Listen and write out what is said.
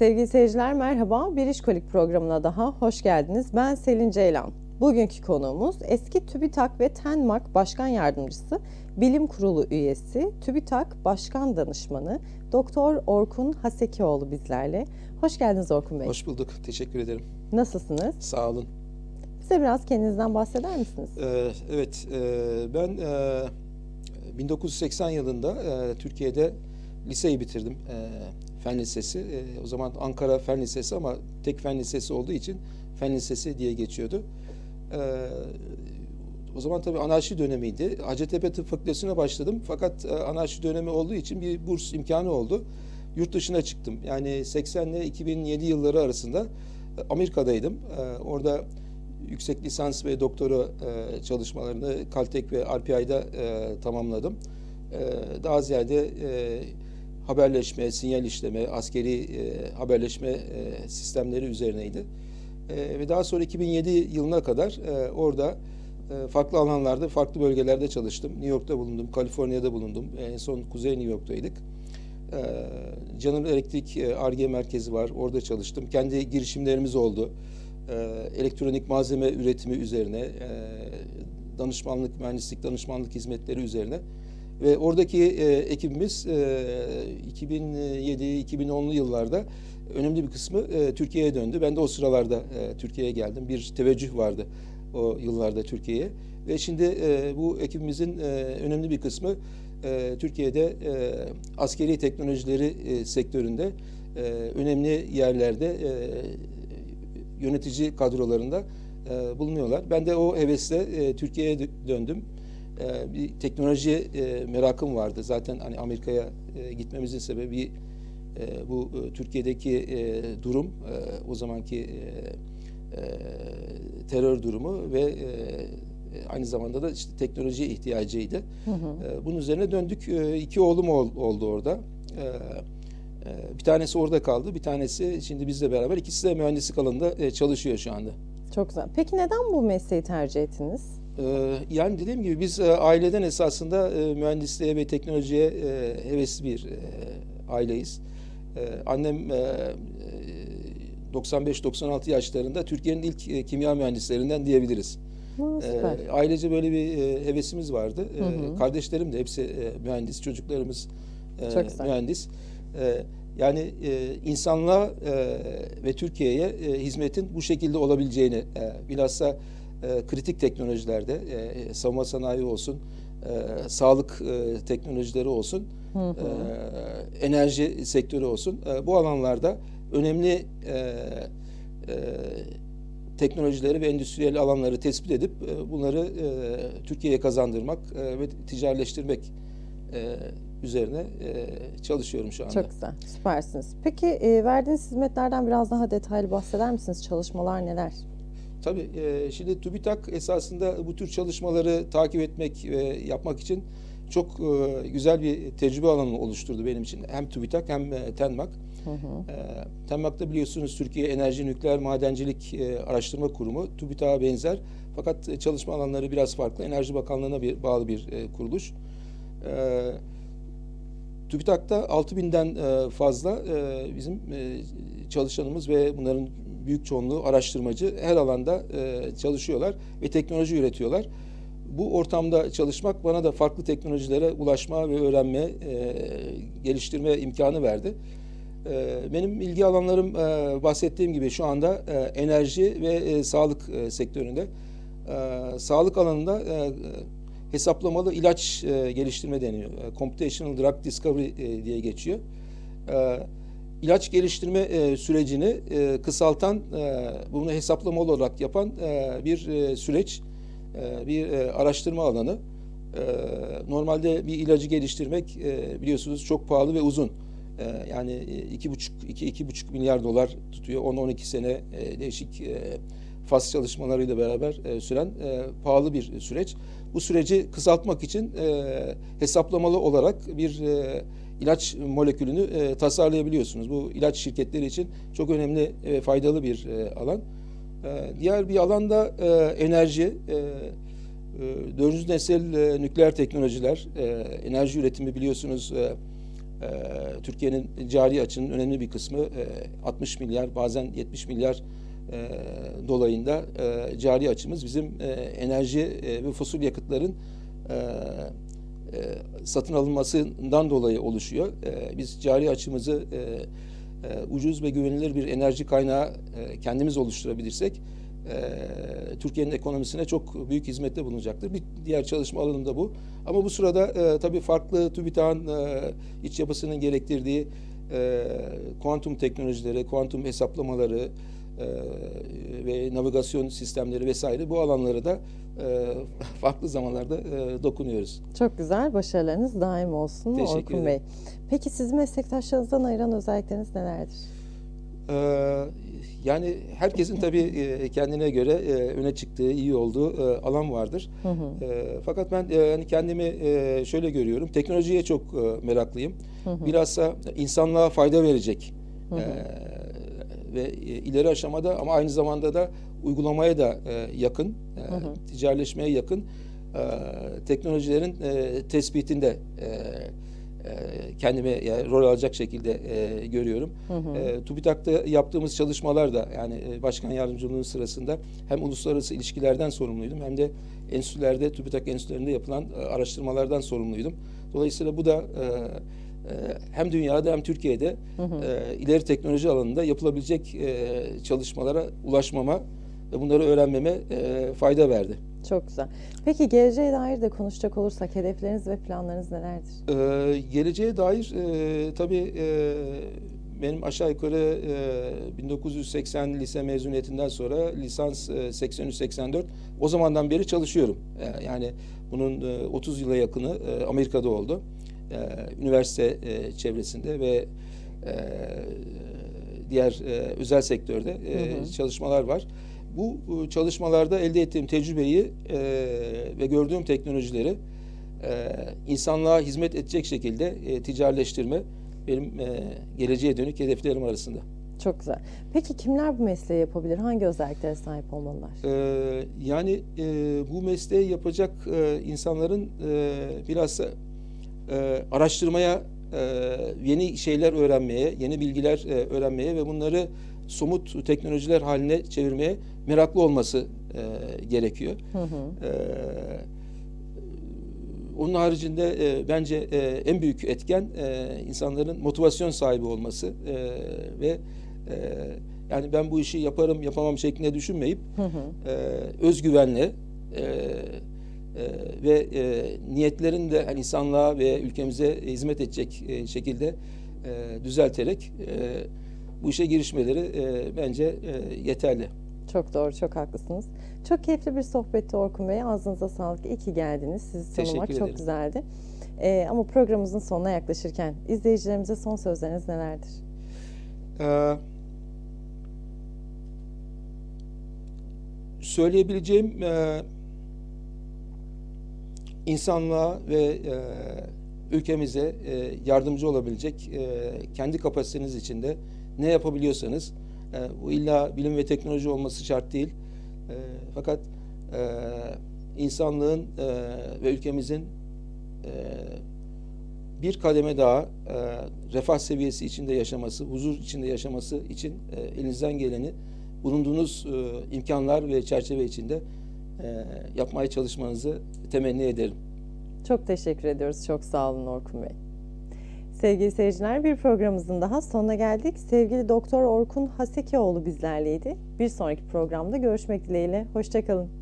Sevgili seyirciler merhaba. Bir İşkolik programına daha hoş geldiniz. Ben Selin Ceylan. Bugünkü konuğumuz eski TÜBİTAK ve TENMAK Başkan Yardımcısı, Bilim Kurulu üyesi, TÜBİTAK Başkan Danışmanı Doktor Orkun Hasekioğlu bizlerle. Hoş geldiniz Orkun Bey. Hoş bulduk. Teşekkür ederim. Nasılsınız? Sağ olun. Bize biraz kendinizden bahseder misiniz? Ee, evet, e, ben e, 1980 yılında e, Türkiye'de liseyi bitirdim. E, Fen Lisesi. E, o zaman Ankara Fen Lisesi ama tek Fen Lisesi olduğu için Fen Lisesi diye geçiyordu. E, o zaman tabii anarşi dönemiydi. Hacettepe Tıp Fakültesi'ne başladım. Fakat e, anarşi dönemi olduğu için bir burs imkanı oldu. Yurt dışına çıktım. Yani 80 ile 2007 yılları arasında e, Amerika'daydım. E, orada yüksek lisans ve doktora e, çalışmalarını Caltech ve RPI'da e, tamamladım. E, daha ziyade e, haberleşme, sinyal işleme, askeri e, haberleşme e, sistemleri üzerineydi. E, ve daha sonra 2007 yılına kadar e, orada e, farklı alanlarda, farklı bölgelerde çalıştım. New York'ta bulundum, Kaliforniya'da bulundum. En son Kuzey New York'taydık. E, General Electric ARGE merkezi var, orada çalıştım. Kendi girişimlerimiz oldu. E, elektronik malzeme üretimi üzerine, e, danışmanlık, mühendislik danışmanlık hizmetleri üzerine. Ve oradaki e, ekibimiz e, 2007-2010'lu yıllarda önemli bir kısmı e, Türkiye'ye döndü. Ben de o sıralarda e, Türkiye'ye geldim. Bir teveccüh vardı o yıllarda Türkiye'ye. Ve şimdi e, bu ekibimizin e, önemli bir kısmı e, Türkiye'de e, askeri teknolojileri e, sektöründe e, önemli yerlerde e, yönetici kadrolarında e, bulunuyorlar. Ben de o hevesle e, Türkiye'ye dö- döndüm. E, bir teknoloji e, merakım vardı. Zaten hani Amerika'ya e, gitmemizin sebebi e, bu e, Türkiye'deki e, durum, e, o zamanki e, e, terör durumu ve e, aynı zamanda da işte teknolojiye ihtiyacıydı. E, bunun üzerine döndük. E, iki oğlum ol- oldu orada. E, e, bir tanesi orada kaldı, bir tanesi şimdi bizle beraber. İkisi de mühendislik alanında e, çalışıyor şu anda. Çok güzel. Peki neden bu mesleği tercih ettiniz? Ee, Yani dediğim gibi biz e, aileden esasında e, mühendisliğe ve teknolojiye e, hevesli bir aileyiz. Annem e, e, 95-96 yaşlarında Türkiye'nin ilk kimya mühendislerinden diyebiliriz. E. Ailece böyle bir e, hevesimiz vardı. E, Hı hı. Kardeşlerim de hepsi e, mühendis, çocuklarımız e, Çok mühendis. E, Yani e, insanlığa e, ve Türkiye'ye e, hizmetin bu şekilde olabileceğini, e, bilhassa e, kritik teknolojilerde, e, savunma sanayi olsun, e, sağlık e, teknolojileri olsun, Hı hı. e, enerji sektörü olsun, e, bu alanlarda önemli e, e, teknolojileri ve endüstriyel alanları tespit edip e, bunları e, Türkiye'ye kazandırmak e, ve ticarileştirmek e, üzerine e, çalışıyorum şu anda. Çok güzel, süpersiniz. Peki e, verdiğiniz hizmetlerden biraz daha detaylı bahseder misiniz? Çalışmalar neler? Tabii e, şimdi TÜBİTAK esasında bu tür çalışmaları takip etmek ve yapmak için çok e, güzel bir tecrübe alanı oluşturdu benim için. Hem TÜBİTAK hem e, TENMAK. Hı hı. E, TENMAK'ta biliyorsunuz Türkiye Enerji Nükleer Madencilik e, Araştırma Kurumu. TÜBİTAK'a benzer fakat e, çalışma alanları biraz farklı. Enerji Bakanlığı'na bir, bağlı bir e, kuruluş. E, TÜBİTAK'ta 6000'den e, fazla e, bizim e, çalışanımız ve bunların büyük çoğunluğu araştırmacı her alanda e, çalışıyorlar ve teknoloji üretiyorlar. Bu ortamda çalışmak bana da farklı teknolojilere ulaşma ve öğrenme, e, geliştirme imkanı verdi. E, Benim ilgi alanlarım e, bahsettiğim gibi şu anda e, enerji ve sağlık sektöründe. Sağlık alanında hesaplamalı ilaç geliştirme deniyor. Computational Drug Discovery diye geçiyor. İlaç geliştirme e, sürecini e, kısaltan, e, bunu hesaplamalı olarak yapan e, bir e, süreç, e, bir e, araştırma alanı. E, normalde bir ilacı geliştirmek e, biliyorsunuz çok pahalı ve uzun. E, yani e, iki buçuk, iki, iki buçuk milyar dolar tutuyor. 10-12 sene e, değişik e, faz çalışmalarıyla beraber e, süren e, pahalı bir süreç. Bu süreci kısaltmak için e, hesaplamalı olarak bir e, ilaç molekülünü e, tasarlayabiliyorsunuz. Bu ilaç şirketleri için çok önemli ve faydalı bir e, alan. E, diğer bir alanda e, enerji, e, e, dördüncü nesil e, nükleer teknolojiler, e, enerji üretimi biliyorsunuz e, E, Türkiye'nin cari açının önemli bir kısmı e, 60 milyar bazen 70 milyar e, dolayında e, cari açımız bizim e, enerji e, ve fosil yakıtların e, e, satın alınmasından dolayı oluşuyor. E, biz cari açımızı e, e, ucuz ve güvenilir bir enerji kaynağı e, kendimiz oluşturabilirsek e, Türkiye'nin ekonomisine çok büyük hizmette bulunacaktır. Bir diğer çalışma alanım da bu. Ama bu sırada e, tabii farklı TÜBİTAK'ın e, iç yapısının gerektirdiği e, kuantum teknolojileri, kuantum hesaplamaları e, ve navigasyon sistemleri vesaire bu alanlara da e, farklı zamanlarda e, dokunuyoruz. Çok güzel, başarılarınız daim olsun Teşekkür Orkun ederim. Bey. Peki sizi meslektaşlarınızdan ayıran özellikleriniz nelerdir? Yani herkesin tabii e, kendine göre e, öne çıktığı, iyi olduğu e, alan vardır. Hı hı. E, Fakat ben e, hani kendimi e, şöyle görüyorum. Teknolojiye çok e, meraklıyım. Hı hı. Bilhassa insanlığa fayda verecek Hı hı. Ve e, ileri aşamada ama aynı zamanda da uygulamaya da e, yakın, e, Hı hı. ticaretleşmeye yakın teknolojilerin tespitinde kendime yani rol alacak şekilde e, görüyorum. Hı hı. E, TÜBİTAK'ta yaptığımız çalışmalar da yani başkan yardımcılığının sırasında hem uluslararası ilişkilerden sorumluydum hem de enstitülerde, TÜBİTAK enstitülerinde yapılan e, araştırmalardan sorumluydum. Dolayısıyla bu da e, hem dünyada hem Türkiye'de Hı hı. e, ileri teknoloji alanında yapılabilecek e, çalışmalara ulaşmama ve bunları öğrenmeme e, fayda verdi. Çok güzel. Peki geleceğe dair de konuşacak olursak hedefleriniz ve planlarınız nelerdir? Ee, geleceğe dair e, tabii e, benim aşağı yukarı e, 1980 lise mezuniyetinden sonra lisans e, 83-84 o zamandan beri çalışıyorum. E, yani bunun e, 30 yıla yakını e, Amerika'da oldu. E, üniversite e, çevresinde ve e, diğer e, özel sektörde e, Hı hı. çalışmalar var. Bu e, çalışmalarda elde ettiğim tecrübeyi e, ve gördüğüm teknolojileri e, insanlığa hizmet edecek şekilde e, ticaretleştirme benim e, geleceğe dönük hedeflerim arasında. Çok güzel. Peki kimler bu mesleği yapabilir? Hangi özelliklere sahip olmalılar? E, yani e, bu mesleği yapacak e, insanların e, bilhassa e, araştırmaya, e, yeni şeyler öğrenmeye, yeni bilgiler e, öğrenmeye ve bunları somut teknolojiler haline çevirmeye meraklı olması e, gerekiyor. Hı hı. Ee, onun haricinde e, bence e, en büyük etken e, insanların motivasyon sahibi olması e, ve e, yani ben bu işi yaparım yapamam şeklinde düşünmeyip Hı hı. e, özgüvenle e, e, ve e, niyetlerini de hani insanlığa ve ülkemize hizmet edecek e, şekilde e, düzelterek e, bu işe girişmeleri e, bence e, yeterli. Çok doğru, çok haklısınız. Çok keyifli bir sohbetti Orkun Bey. Ağzınıza sağlık. İyi ki geldiniz. Sizi Teşekkür tanımak çok güzeldi. Ee, ama programımızın sonuna yaklaşırken izleyicilerimize son sözleriniz nelerdir? Ee, söyleyebileceğim e, insanlığa ve e, ülkemize e, yardımcı olabilecek e, kendi kapasiteniz içinde ne yapabiliyorsanız e, bu illa bilim ve teknoloji olması şart değil. E, fakat e, insanlığın e, ve ülkemizin e, bir kademe daha e, refah seviyesi içinde yaşaması, huzur içinde yaşaması için e, elinizden geleni bulunduğunuz e, imkanlar ve çerçeve içinde e, yapmaya çalışmanızı temenni ederim. Çok teşekkür ediyoruz. Çok sağ olun Orkun Bey. Sevgili seyirciler bir programımızın daha sonuna geldik. Sevgili Doktor Orkun Hasekioğlu bizlerleydi. Bir sonraki programda görüşmek dileğiyle. Hoşçakalın.